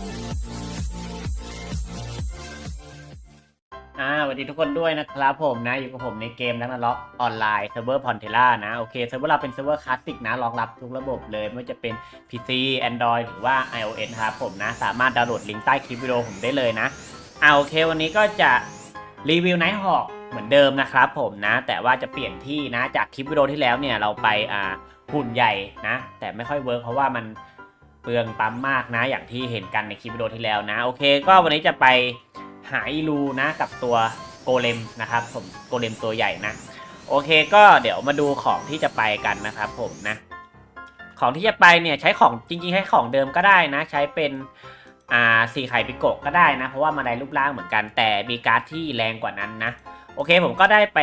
อ่าสวัสดีทุกคนด้วยนะครับผมนะ อยู่กับผมในเกมนักล็อกออนไลน์เซิร์ฟเวอร์พอนเทล่านะ โอเคเซิร์ฟเวอร์เราเป็นเซิร์ฟเวอร์คลาสสิกนะ รองรับทุกระบบเลย ไม่ว่าจะเป็น PC Android หรือว่า iOS ครับผมนะ สามารถดาวน์โหลดลิงก์ใต้คลิปวิดีโอผมได้เลยนะอ่าโอเค วันนี้ก็จะรีวิวไนท์ฮอกเหมือนเดิมนะครับผมนะ แต่ว่าจะเปลี่ยนที่นะจากคลิปวิดีโอที่แล้วเนี่ยเราไปอ่าหุ่นใหญ่นะ แต่ไม่ค่อยเวิร์กเพราะว่ามัน ลืองปั๊มมากนะ อย่างที่เห็นกันในคลิปวิดีโอที่แล้วนะ โอเค ก็วันนี้จะไปหาอีลูนะกับตัวโกเลมนะครับผมโกเลมตัวใหญ่นะ โอเคก็เดี๋ยวมาดูของที่จะไปกันนะครับผมนะ ของที่จะไปเนี่ยใช้ของจริงๆใช้ของเดิมก็ได้นะ ใช้เป็นอ่าสีไข่ปิโกะก็ได้นะ เพราะว่ามันได้รูปร่างเหมือนกันแต่มีการ์ดที่แรงกว่านั้นนะโอเคผมก็ได้ไป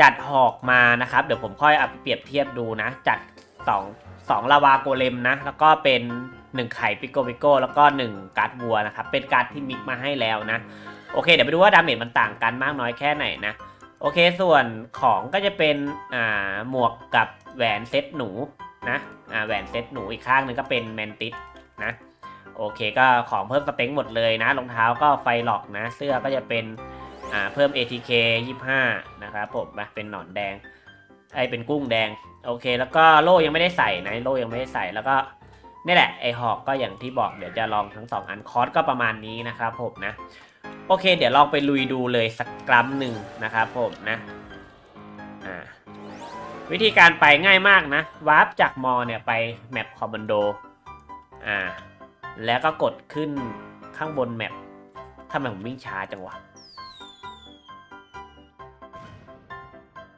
จัดหอกมานะครับ เดี๋ยวผมค่อยเอาเปรียบเทียบดูนะ จัดส องสองลาวาโกเลมนะ แล้วก็เป็นหนึ่งไข่ปิโกปิโกแล้วก็หนึ่งการ์ดวัวนะครับ เป็นการ์ดที่มิกมาให้แล้วนะ โอเค เดี๋ยวไปดูว่าดาเมจมันต่างกันมากน้อยแค่ไหนนะ โอเค ส่วนของก็จะเป็นอ่าหมวกกับแหวนเซตหนูนะอ่าแหวนเซตหนูอีกข้างหนึ่งก็เป็นแมนติสนะโอเคก็ของเพิ่มสเต็งหมดเลยนะรองเท้าก็ไฟหลอกนะ เสื้อก็จะเป็นอ่าเพิ่ม ATK 25 นะครับผมมาเป็นหนอนแดง ไอเป็นกุ้งแดง โอเค แล้วก็โล่ยังไม่ได้ใส่นะโล่ยังไม่ได้ใส่แล้วก็นี่แหละไอหอกก็อย่างที่บอกเดี๋ยวจะลองทั้งสองอันคอร์สก็ประมาณนี้นะครับผมนะ โอเค เดี๋ยวลองไปลุยดูเลยสักกรัมหนึ่งนะครับผมนะอ่าวิธีการไปง่ายมากนะวาร์ปจากมอเนี่ยไปแมปคอมมานโดอ่าแล้วก็กดขึ้นข้างบนแมปทำไมผมวิ่งช้าจังวะ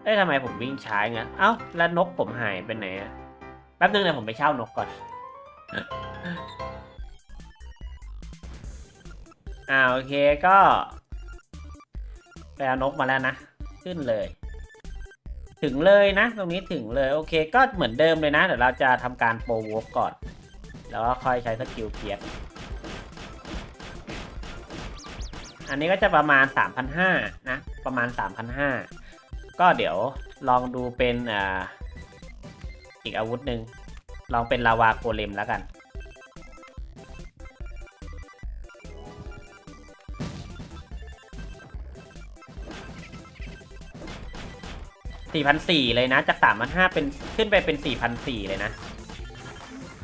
เอ้ยทำไมผมวิ่งช้าเงี้ยเอ้าแล้วนกผมหายไปไหนอะแป๊บนึงเดี๋ยวผมไปเช่านกก่อน อ่าโอเคก็ไปเอานกมาแล้วนะ ขึ้นเลย ถึงเลยนะ ตรงนี้ถึงเลยโอเคก็เหมือนเดิมเลยนะ เดี๋ยวเราจะทำการโปรวกก่อน แล้วก็ค่อยใช้สกิลเพียรอันนี้ก็จะประมาณ 3,500นะ ประมาณ 3,500 ก็เดี๋ยวลองดูเป็นอ่าอีกอาวุธหนึ่งลองเป็นลาวาโกเลมแล้วกัน4,400เลยนะ จาก3,500เป็นขึ้นไปเป็น4,400เลยนะ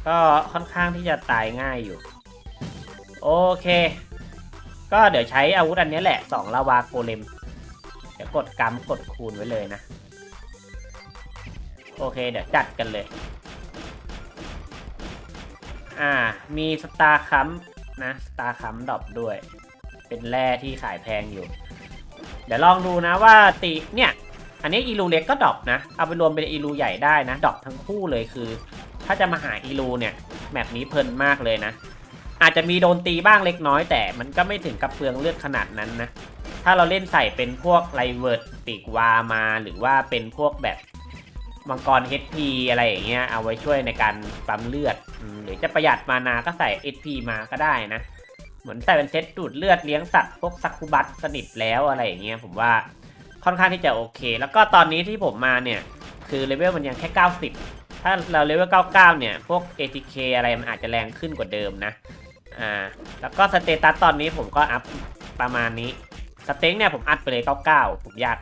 ก็ค่อนข้างที่จะตายง่ายอยู่ โอเค ก็เดี๋ยวใช้อาวุธอันนี้แหละ2ลาวาโกเลม เดี๋ยวกดกำกดคูณไว้เลยนะ โอเคเดี๋ยวจัดกันเลย อ่า มีสตาร์คัมนะสตาร์คัมดรอปด้วย เป็นแร่ที่ขายแพงอยู่ เดี๋ยวลองดูนะว่าตีเนี่ย อันนี้อีลูเล็กก็ดรอปนะ เอาไปรวมเป็นอีลูใหญ่ได้นะดรอปทั้งคู่เลยคือ ถ้าจะมาหาอีลูเนี่ยแมปนี้เพลินมากเลยนะอาจจะมีโดนตีบ้างเล็กน้อยแต่มันก็ไม่ถึงกับเปลืองเลือดขนาดนั้นนะ ถ้าเราเล่นใส่เป็นพวกไลเวิร์ดปีกวามาหรือว่าเป็นพวกแบบมังกร HP อะไรอย่างเงี้ยเอาไว้ช่วยในการปั๊มเลือด หรือจะประหยัดมานาก็ใส่ HP มาก็ได้นะ เหมือนใส่เป็นเซตดูดเลือดเลี้ยงสัตว์พวกซักคุบัตสนิทแล้วอะไรอย่างเงี้ยผมว่าค่อนข้างที่จะโอเค แล้วก็ตอนนี้ที่ผมมาเนี่ย คือเลเวลมันยังแค่ 90 ถ้าเราเลเวล 99 เนี่ย พวก ATK อะไรมันอาจจะแรงขึ้นกว่าเดิมนะ อ่า แล้วก็สเตตัสตอนนี้ผมก็อัพประมาณนี้ สเต็งเนี่ยผมอัดไปเลย 99 ผมอยาก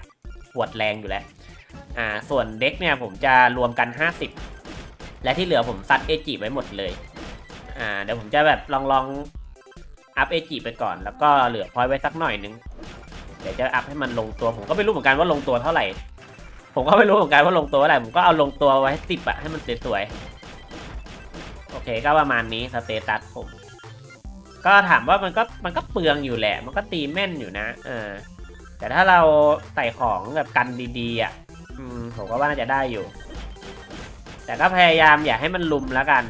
ปวดแรงอยู่แล้ว อ่า ส่วนเด็กเนี่ยผมจะรวมกัน 50 และที่เหลือผมซัดเอจิไว้หมดเลย อ่า เดี๋ยวผมจะแบบลองลองอัพเอจิไปก่อน แล้วก็เหลือพอยไว้สักหน่อยนึง เดี๋ยวจะอัพให้มันลงตัว ผมก็ไม่รู้เหมือนกันว่าลงตัวเท่าไหร่ ผมก็ไม่รู้เหมือนกันว่าลงตัวเท่าไหร่ ผมก็เอาลงตัวไว้สิบอะให้มันสวยๆ โอเค ก็ประมาณนี้สเตตัสผม ก็ถามว่ามันก็มันก็เปลืองอยู่แหละ มันก็ตีแม่นอยู่นะเออแต่ถ้าเราใส่ของแบบกันดีๆอะอืมผมก็ว่าน่าจะได้อยู่ แต่ก็พยายามอย่าให้มันลุมแล้วกัน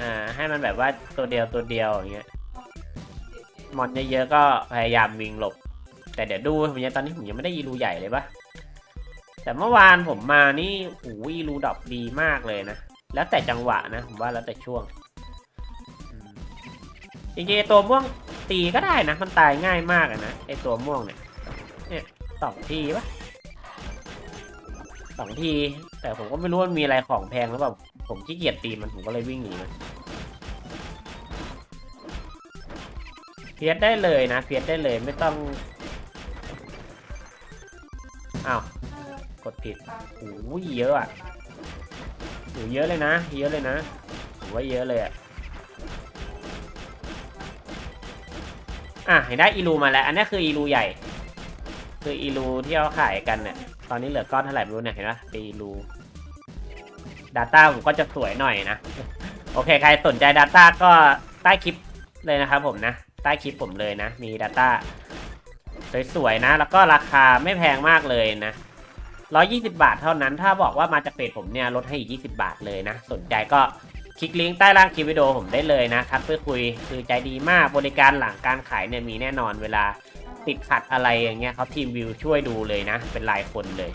อ่าให้มันแบบว่าตัวเดียวตัวเดียวอย่างเงี้ยมอนเยอะๆก็พยายามวิ่งหลบ แต่เดี๋ยวดูผมยังตอนนี้ผมยังไม่ได้อีรูใหญ่เลยปะแต่เมื่อวานผมมานี่โอ้ยอีรูดอปดีมากเลยนะ แล้วแต่จังหวะนะ ผมว่าแล้วแต่ช่วง จริงๆไอ้ตัวม่วงตีก็ได้นะ มันตายง่ายมากอะนะไอตัวม่วงเนี่ยเนี่ยสองทีปะสองที แต่ผมก็ไม่รู้ว่ามันมีอะไรของแพงหรือเปล่าผมขี้เกียจตีมันผมก็เลยวิ่งหนีมันเพียสได้เลยนะเพียสได้เลยไม่ต้องอ้าวกดผิดโอ้ยเยอะอะโอ้เยอะเลยนะ เยอะเลยนะผมว่าเยอะเลยอะ อะเห็นได้อีลูมาแล้ว อันนี้คืออีลูใหญ่ คืออีลูที่เขาขายกันเนี่ย ตอนนี้เหลือก้อนเท่าไหร่ไม่รู้เนี่ยเห็นไหมอีลู Data ผมก็จะสวยหน่อยนะ โอเค ใครสนใจ Data ก็ใต้คลิปเลยนะครับผมนะ ใต้คลิปผมเลยนะ มี Data สวยๆนะ แล้วก็ราคาไม่แพงมากเลยนะ120 บาทเท่านั้น ถ้าบอกว่ามาจากเพจผมเนี่ยลดให้อีก 20 บาทเลยนะ สนใจก็ คลิกลิงก์ใต้ล่างคลิปวิดีโอผมได้เลยนะทักเพื่อคุยคือใจดีมากบริการหลังการขายเนี่ยมีแน่นอนเวลาติดขัดอะไรอย่างเงี้ยเขาทีมวิวช่วยดูเลยนะ เป็นรายคนเลย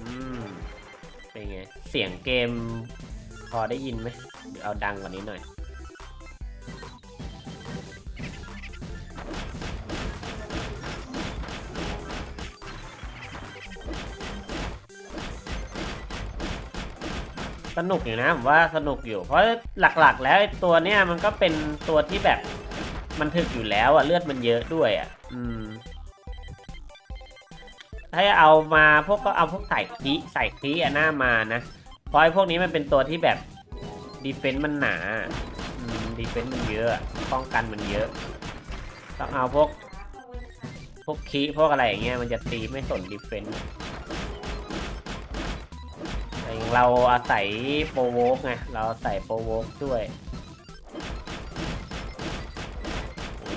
อืมเป็นไง เสียงเกมพอได้ยินไหมหรือเอาดังกว่านี้หน่อย สนุกอยู่นะผมว่าสนุกอยู่ เพราะหลักๆ แล้วไอ้ตัวเนี้ยมันก็เป็นตัวที่แบบมันถึกอยู่แล้วอะเลือดมันเยอะด้วยอะอืมถ้าจะเอามาพวกก็เอาพวกใส่คีใส่คีอะหน้ามานะเพราะไอ้พวกนี้มันเป็นตัวที่แบบดีเฟนต์มันหนาอืมดีเฟนต์มันเยอะอะป้องกันมันเยอะ ต้องเอาพวก พวกคีพวกอะไรอย่างเงี้ยมันจะตีไม่สนดีเฟนต์อย่าง เราอาศัยโปรโวกไง เราใส่โปรโวกด้วย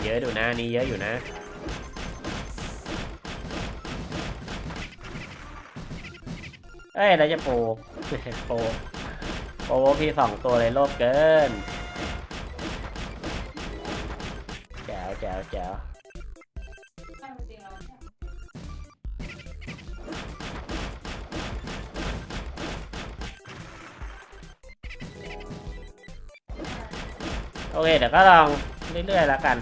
เยอะอยู่นะนี่เยอะอยู่นะเอ้ยเราจะโปรโปรโปรโวกี่สองตัวเลยโลภเกิน เค เดี๋ยวก็ลองเรื่อยๆแล้วกัน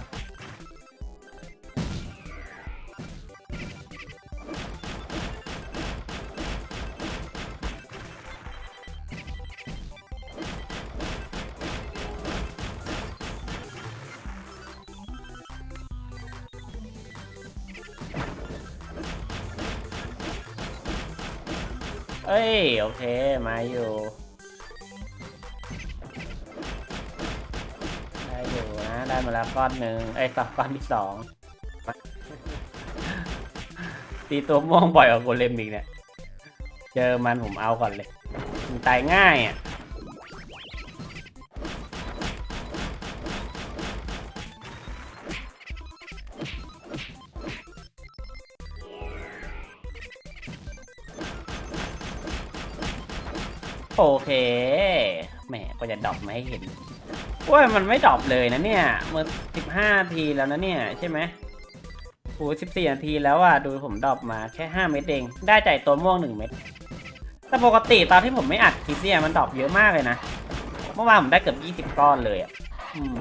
เอ้ย โอเค มาอยู่ มาแล้วก้อนหนึ่งไอ้สองก้อนที่สองตีตัวม่วงบ่อยกว่าโกเลมอีกเนี่ย เจอมันผมเอาก่อนเลยมันตายง่ายอะโอเค แหมก็จะดอปมาให้เห็น ว่ามันไม่ดรอปเลยนะเนี่ยเมื่อสิบห้าทีแล้วนะเนี่ยใช่ไหมโอ้สิบสี่นาทีแล้วอะดูผมดรอปมาแค่ห้าเม็ดเอง ได้ใจตัวม่วงหนึ่งเม็ดแต่ปกติตอนที่ผมไม่อัดคลิปเนี่ยมันดรอปเยอะมากเลยนะ เมื่อวานผมได้เกือบยี่สิบก้อนเลยอะอืม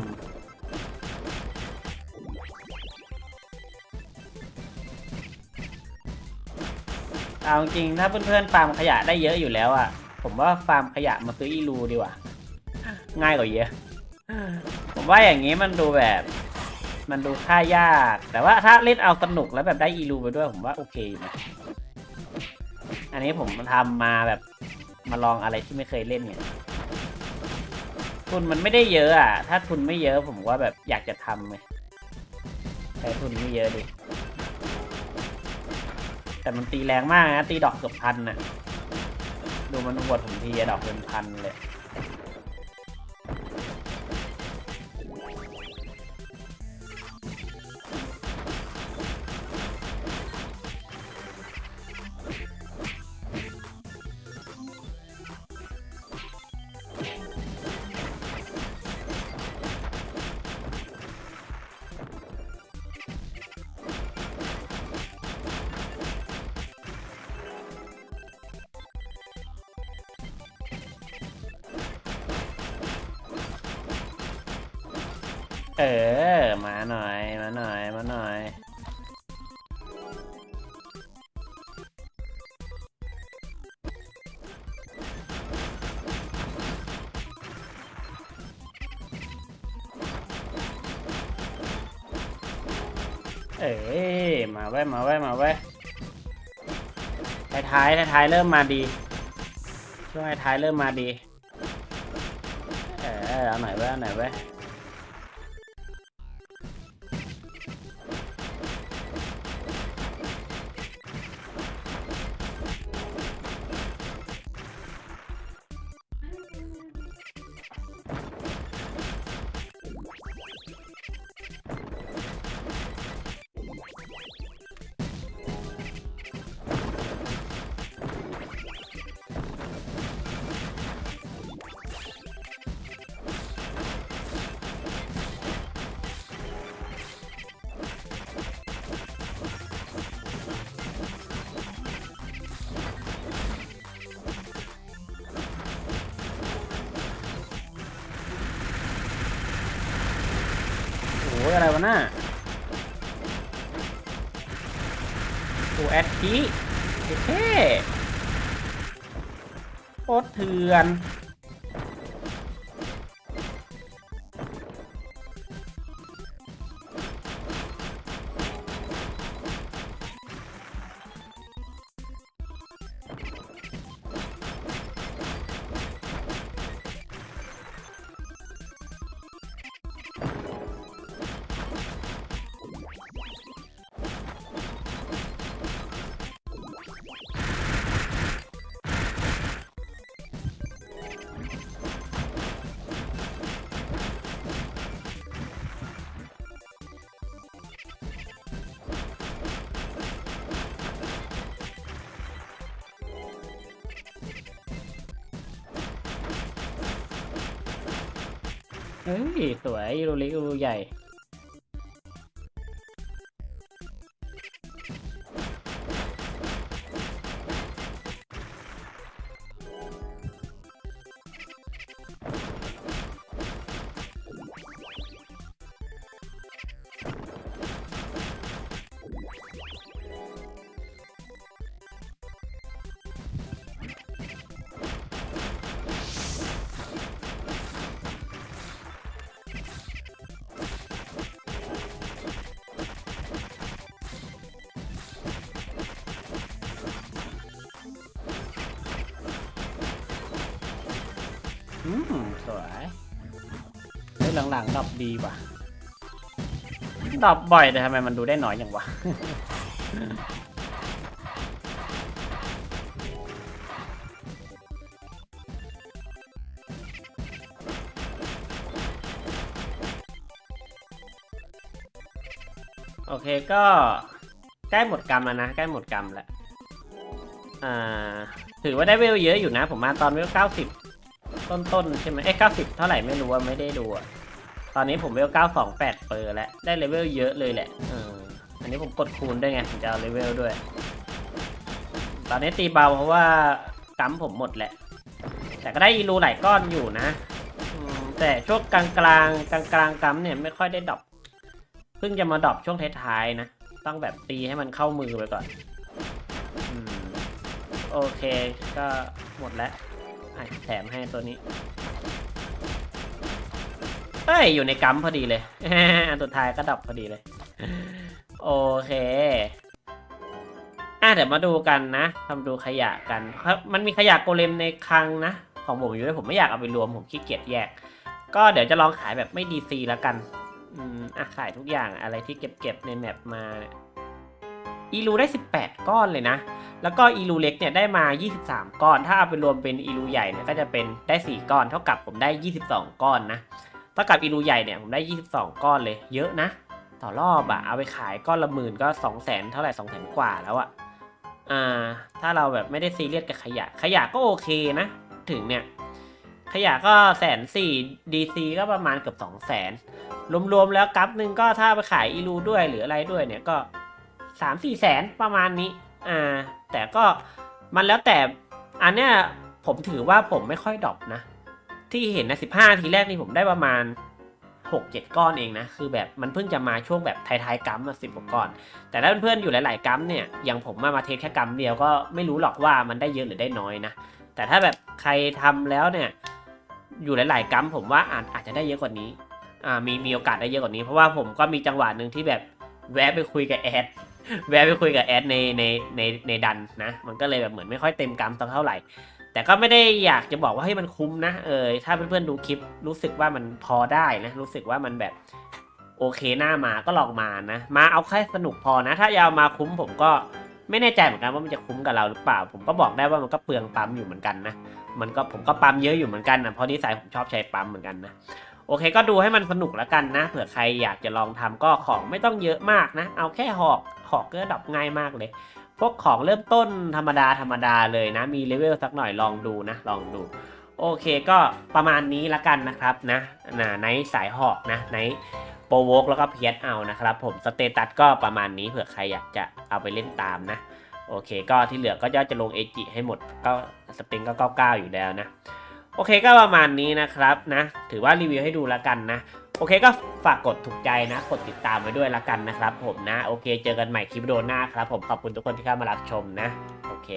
เอาจริงถ้าเพื่อนๆฟาร์มขยะได้เยอะอยู่แล้วอะ ผมว่าฟาร์มขยะมาซื้ออีลูดีกว่า ง่ายกว่าเยอะ ว่าอย่างนี้มันดูแบบ มันดูค่ายาก แต่ว่าถ้าเล่นเอาสนุกแล้วแบบได้อีลูไปด้วยผมว่าโอเคนะอันนี้ผมทำมาแบบมาลองอะไรที่ไม่เคยเล่นเนี่ยทุนมันไม่ได้เยอะอะ ถ้าทุนไม่เยอะผมว่าแบบอยากจะทำไงใช้ทุนไม่เยอะดิ แต่มันตีแรงมากนะ ตีดอกเกือบพันน่ะ ดูมันหวดผมทีอดอกเป็นพันเลย เออ มาหน่อย มาหน่อย มาหน่อยเออมาไว้มาไว้มาไว้ท้ายท้ายท้ายเริ่มมาดี ช่วงท้ายเริ่มมาดี เออเอาไหน่ไว้เอาหน่ไว้ อ้ยอะไรวะน่าโอ้แอดพีเท่โคตรเถื่อน เฮ้ยสวยรูเล็กรูใหญ่ อืมสวยเฮ้ยหลังๆดรอปดีว่ะดรอปบ่อยแต่ทำไมมันดูได้น้อยอย่างวะโอเคก็ใกล้หมดกรรมแล้วนะใกล้หมดกรรมแล้ว อ่า ถือว่าได้เวลเยอะอยู่นะ ผมมาตอนเวลเก้าสิบ ต้นๆใช่ไหมเอ้เก้าสิบเท่าไหร่ไม่รู้ว่าไม่ได้ดูอะตอนนี้ผมเลเวลเก้าสองแปดเปอร์แล้ว ได้เลเวลเยอะเลยแหละเอออันนี้ผมกดคูณด้วยไงผมจะเอาเลเวลด้วย ตอนนี้ตีเบาเพราะว่ากัมผมหมดแหละ แต่ก็ได้อีรูหลายก้อนอยู่นะ แต่ช่วงกลางกลางกลางกลางๆกัมเนี่ยไม่ค่อยได้ดรอปเพิ่งจะมาดรอปช่วงท้ายๆนะ ต้องแบบตีให้มันเข้ามือไปก่อนอืมโอเค ก็หมดแล้ว แถมให้ตัวนี้เอ้ย อยู่ในกัมพอดีเลยอันสุดท้ายก็ดับพอดีเลย โอเคอะเดี๋ยวมาดูกันนะทำดูขยะกันครับมันมีขยะโกเลมในคลังนะ ของผมอยู่ด้วยผมไม่อยากเอาไปรวมผมขี้เกียจแยก ก็เดี๋ยวจะลองขายแบบไม่ดีซีแล้วกัน อืมอะขายทุกอย่างอะไรที่เก็บๆในแมปมา อีรูได้ 18 ก้อนเลยนะ แล้วก็อีลูเล็กเนี่ยได้มา 23 ก้อน ถ้าเอาไปรวมเป็นอีลูใหญ่เนี่ยก็จะเป็นได้ 4 ก้อน เท่ากับผมได้ 22 ก้อนนะ เท่ากับอีลูใหญ่เนี่ยผมได้ 22 ก้อนเลย เยอะนะ ต่อรอบอะเอาไปขายก้อนละหมื่นก็ 2 0 0 0 0 0เท่าไหร่2 0 0 0 0กว่าแล้วอะอ่า ถ้าเราแบบไม่ได้ซีเรียสกับขยะ ขยะก็โอเคนะ ถึงเนี่ย ขยะก็แสนสี่ดีซีก็ประมาณเกือบสองแสนรวมๆแล้วกัฟหนึ่งก็ถ้าไปขายอีลูด้วยหรืออะไรด้วยเนี่ยก็ สามสี่แสนประมาณนี้ อ่า แต่ก็มันแล้วแต่ อันเนี้ยผมถือว่าผมไม่ค่อยดรอปนะ ที่เห็นนะสิบห้าทีแรกนี่ผมได้ประมาณหกเจ็ดก้อนเองนะ คือแบบมันเพิ่งจะมาช่วงแบบท้ายๆกัมมาสิบกว่าก้อน แต่ถ้าเพื่อนๆอยู่หลายๆกัมเนี่ย อย่างผมมามาเทสแค่กัมเดียวก็ไม่รู้หรอกว่ามันได้เยอะหรือได้น้อยนะ แต่ถ้าแบบใครทำแล้วเนี่ย อยู่หลายๆกัมผมว่าอาจอาจจะได้เยอะกว่านี้ อ่า มีมีโอกาสได้เยอะกว่านี้ เพราะว่าผมก็มีจังหวะหนึ่งที่แบบแวะไปคุยกับแอด แวะไปคุยกับแอดในในในในดันนะ มันก็เลยแบบเหมือนไม่ค่อยเต็มกำสักเท่าไหร่ แต่ก็ไม่ได้อยากจะบอกว่าให้มันคุ้มนะ เออ ถ้าเพื่อนๆดูคลิปรู้สึกว่ามันพอได้นะ รู้สึกว่ามันแบบโอเคหน้ามาก็ลองมานะ มาเอาแค่สนุกพอนะ ถ้าอยาวมาคุ้มผมก็ไม่แน่ใจเหมือนกันว่ามันจะคุ้มกับเราหรือเปล่า ผมก็บอกได้ว่ามันก็เปลืองปั๊มอยู่เหมือนกันนะ มันก็ผมก็ปั๊มเยอะอยู่เหมือนกันนะเพราะนิสัยผมชอบใช้ปั๊มเหมือนกันนะ โอเคก็ดูให้มันสนุกแล้วกันนะ เผื่อใครอยากจะลองทำก็ของไม่ต้องเยอะมากนะ เอาแค่หอกหอกก็ดับง่ายมากเลย พวกของเริ่มต้นธรรมดาธรรมดาเลยนะ มีเลเวลสักหน่อยลองดูนะ ลองดู โอเคก็ประมาณนี้ละกันนะครับนะนะในสายหอกนะในโปรโวกแล้วก็เพียเอานะครับผมสเตตัสก็ประมาณนี้เผื่อใครอยากจะเอาไปเล่นตามนะโอเค ก็ที่เหลือก็ย่อจะลงเอจิให้หมดก็สเต็งก็ 99 อยู่แล้วนะ โอเคก็ประมาณนี้นะครับนะ ถือว่ารีวิวให้ดูละกันนะ โอเคก็ฝากกดถูกใจนะ กดติดตามไว้ด้วยละกันนะครับผมนะ โอเค เจอกันใหม่คลิปโดนหน้าครับผมขอบคุณทุกคนที่เข้ามารับชมนะ โอเค